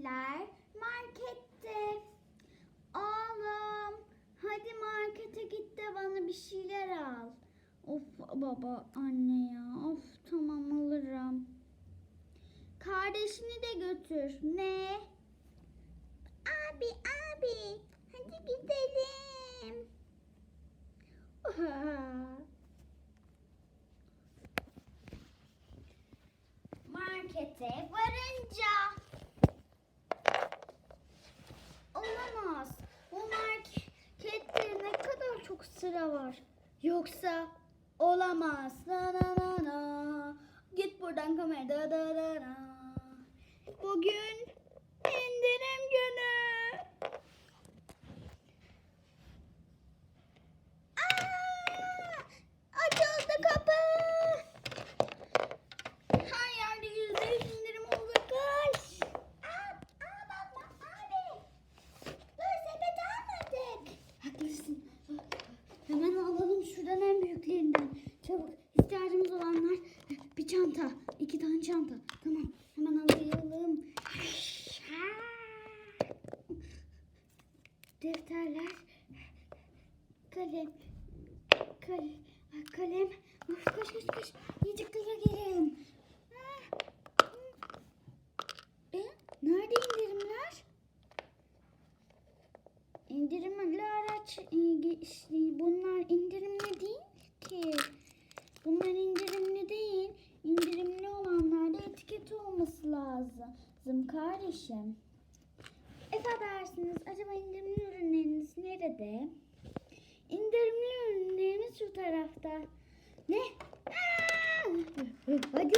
Elifler markette. Oğlum hadi markete git de bana bir şeyler al. Of baba anne ya of tamam alırım. Kardeşini de götür. Ne? Abi abi hadi gidelim. Markete varınca. Olamaz. Bu markette ne kadar çok sıra var. Yoksa olamaz. Na na na na. Git buradan kamera. Da da da da. Bugün çanta. iki tane çanta. Tamam. Hemen alayım. Defterler. Kalem. Kalem. Kalem. Of, koş koş koş. İyice kıya girelim. E, nerede indirimler? İndirimler aç. e, Bunlar indirimli değil ki. Bunlar indirimli değil. İndirimli olanlarda etiket olması lazım kardeşim. Affedersiniz acaba indirimli ürünleriniz nerede? İndirimli ürünlerimiz şu tarafta. Ne? Aa! Hadi